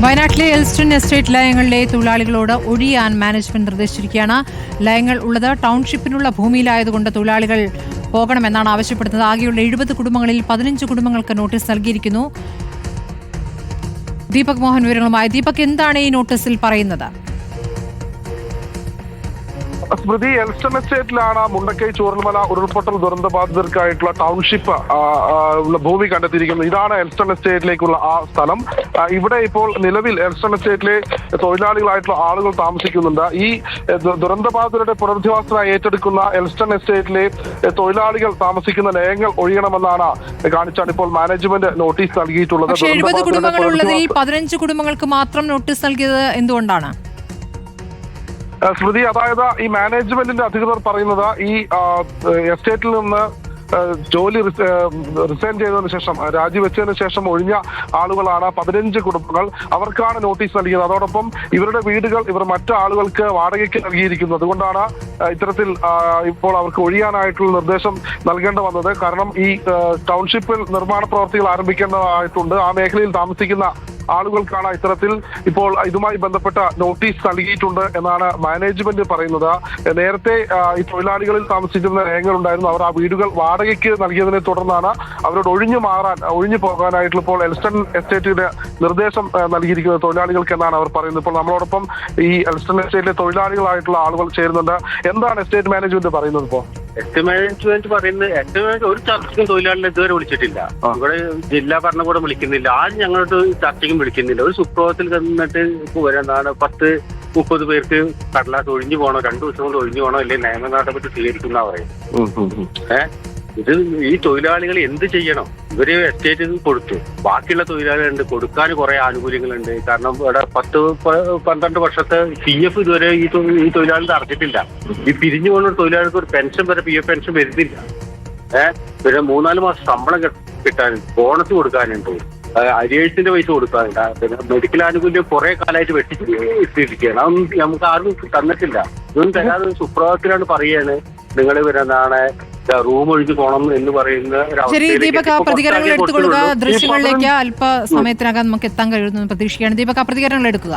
വയനാട്ടിലെ Elston estate ലയങ്ങളിലെ തൊഴിലാളികളോട് ഒഴിയാൻ management നിർദ്ദേശിച്ചിരിക്കുകയാണ്. ലയങ്ങൾ ഉള്ളത് ടൗൺഷിപ്പിനുള്ള ഭൂമിയിലായതുകൊണ്ട് തൊഴിലാളികൾ പോകണമെന്നാണ് ആവശ്യപ്പെടുന്നത്. ആകെയുള്ള എഴുപത് കുടുംബങ്ങളിൽ പതിനഞ്ച് കുടുംബങ്ങൾക്ക് നോട്ടീസ് നൽകിയിരിക്കുന്നു. ദീപക് മോഹൻ വിവരങ്ങളുമായി. ദീപക് എന്താണ് ഈ നോട്ടീസിൽ പറയുന്നത്? സ്മൃതി എൽസ്റ്റൺ എസ്റ്റേറ്റിലാണ് മുണ്ടക്കൈ ചൂരൽമല ഉരുൾപൊട്ടൽ ദുരന്ത ബാധിതർക്കായിട്ടുള്ള ടൗൺഷിപ്പ് ഉള്ള ഭൂമി കണ്ടെത്തിയിരിക്കുന്നത്. ഇതാണ് എൽസ്റ്റൺ എസ്റ്റേറ്റിലേക്കുള്ള ആ സ്ഥലം. ഇവിടെ ഇപ്പോൾ നിലവിൽ എൽസ്റ്റൺ എസ്റ്റേറ്റിലെ തൊഴിലാളികളായിട്ടുള്ള ആളുകൾ താമസിക്കുന്നുണ്ട്. ഈ ദുരന്ത ബാധിതരുടെ പുനരധിവാസത്തിനായി ഏറ്റെടുക്കുന്ന എൽസ്റ്റൺ എസ്റ്റേറ്റിലെ തൊഴിലാളികൾ താമസിക്കുന്ന ലയങ്ങൾ ഒഴിയണമെന്നാണ് കാണിച്ചാണ് ഇപ്പോൾ മാനേജ്മെന്റ് നോട്ടീസ് നൽകിയിട്ടുള്ളത്. എഴുപത് കുടുംബങ്ങളുള്ളതിൽ പതിനഞ്ച് കുടുംബങ്ങൾക്ക് മാത്രം നോട്ടീസ് നൽകിയത് എന്തുകൊണ്ടാണ്? സ്മൃതി അതായത് ഈ മാനേജ്മെന്റിന്റെ അധികൃതർ പറയുന്നത് ഈ എസ്റ്റേറ്റിൽ നിന്ന് ജോലി റിസൈൻ ചെയ്തതിനു ശേഷം രാജിവെച്ചതിനു ശേഷം ഒഴിഞ്ഞ ആളുകളാണ് പതിനഞ്ച് കുടുംബങ്ങൾ അവർക്കാണ് നോട്ടീസ് നൽകിയത്. അതോടൊപ്പം ഇവരുടെ വീടുകൾ ഇവർ മറ്റു ആളുകൾക്ക് വാടകയ്ക്ക് നൽകിയിരിക്കുന്നു അതുകൊണ്ടാണ് ഇത്തരത്തിൽ ഇപ്പോൾ അവർക്ക് ഒഴിയാനായിട്ടുള്ള നിർദ്ദേശം നൽകേണ്ട വന്നത് കാരണം ഈ ടൗൺഷിപ്പിൽ നിർമ്മാണ പ്രവർത്തികൾ ആരംഭിക്കേണ്ടതായിട്ടുണ്ട്. ആ മേഖലയിൽ താമസിക്കുന്ന ആളുകൾക്കാണ് ഇത്തരത്തിൽ ഇപ്പോൾ ഇതുമായി ബന്ധപ്പെട്ട നോട്ടീസ് നൽകിയിട്ടുണ്ട് എന്നാണ് മാനേജ്മെന്റ് പറയുന്നത്. നേരത്തെ ഈ തൊഴിലാളികളിൽ താമസിക്കുന്ന രേഖകളുണ്ടായിരുന്നു. അവർ ആ വീടുകൾ വാടകയ്ക്ക് നൽകിയതിനെ തുടർന്നാണ് അവരോട് ഒഴിഞ്ഞു മാറാൻ ഒഴിഞ്ഞു പോകാനായിട്ട് ഇപ്പോൾ എൽസ്റ്റൺ എസ്റ്റേറ്റിന്റെ നിർദ്ദേശം നൽകിയിരിക്കുന്നത് തൊഴിലാളികൾക്ക് എന്നാണ് അവർ പറയുന്നത്. ഇപ്പോൾ നമ്മളോടൊപ്പം ഈ എൽസ്റ്റൺ എസ്റ്റേറ്റിലെ തൊഴിലാളികളായിട്ടുള്ള ആളുകൾ ചേരുന്നുണ്ട്. എന്താണ് എസ്റ്റേറ്റ് മാനേജ്മെന്റ് പറയുന്നത് ഇപ്പോൾ? എസ്റ്റ് മാനേജ്മെന്റ് പറയുന്നത് എസ്റ്റ് മാനേജ്മെന്റ് ഒരു ചർച്ചയ്ക്കും തൊഴിലാളികളെ ഇതുവരെ വിളിച്ചിട്ടില്ല. ഇവിടെ ജില്ലാ ഭരണകൂടം വിളിക്കുന്നില്ല. ആരും ഞങ്ങളോട് ചർച്ചയ്ക്കും വിളിക്കുന്നില്ല. ഒരു സുപ്രഭാതത്തിൽ ചെന്നിട്ട് ഇപ്പൊ വരുന്നതാണ് പത്ത് മുപ്പത് പേർക്ക് കടലാസ് ഒഴിഞ്ഞു പോകണോ? രണ്ടു ദിവസം കൊണ്ട് ഒഴിഞ്ഞു പോകണോ? അല്ലെങ്കിൽ നിയമ നടപടി സ്വീകരിക്കുന്ന പറയും ഏഹ് ഇത് ഈ തൊഴിലാളികൾ എന്ത് ചെയ്യണം? ഇവർ എസ്റ്റേറ്റ് കൊടുത്തു. ബാക്കിയുള്ള തൊഴിലാളികളുണ്ട്. കൊടുക്കാൻ കുറെ ആനുകൂല്യങ്ങളുണ്ട്. കാരണം ഇവിടെ പത്ത് പന്ത്രണ്ട് വർഷത്തെ പി എഫ് ഇതുവരെ ഈ ഈ തൊഴിലാളികൾ അടച്ചിട്ടില്ല ഈ പിരിഞ്ഞു പോകുന്ന തൊഴിലാളികൾക്ക് ഒരു പെൻഷൻ വരെ പി എഫ് പെൻഷൻ വരുന്നില്ല. ഏഹ് പിന്നെ മൂന്നാൽ മാസം ശമ്പളം കിട്ടാൻ ബോണസ് കൊടുക്കാനുണ്ട്. അരിയേഴ്സിന്റെ പൈസ കൊടുക്കാനുണ്ട്. പിന്നെ മെഡിക്കൽ ആനുകൂല്യം കുറെ കാലമായിട്ട് വെട്ടി ഇട്ടിരിക്കുകയാണ് അതൊന്നും നമുക്ക് ആരും തന്നിട്ടില്ല. ഇതൊന്നും തരാതെ സുപ്രഭാതത്തിലാണ് പറയാണ് നിങ്ങൾ വരുന്നതാണ് റൂം ഒഴിച്ച് പോകണം എന്ന് പറയുന്ന ശരി ദീപക് പ്രതികരണങ്ങൾ എടുത്തുകൊള്ളുക. ദൃശ്യങ്ങളിലേക്ക് അല്പ സമയത്തിനകം നമുക്ക് എത്താൻ കഴിയുന്നു പ്രതീക്ഷിക്കുകയാണ്. ദീപക് പ്രതികരണങ്ങൾ എടുക്കുക.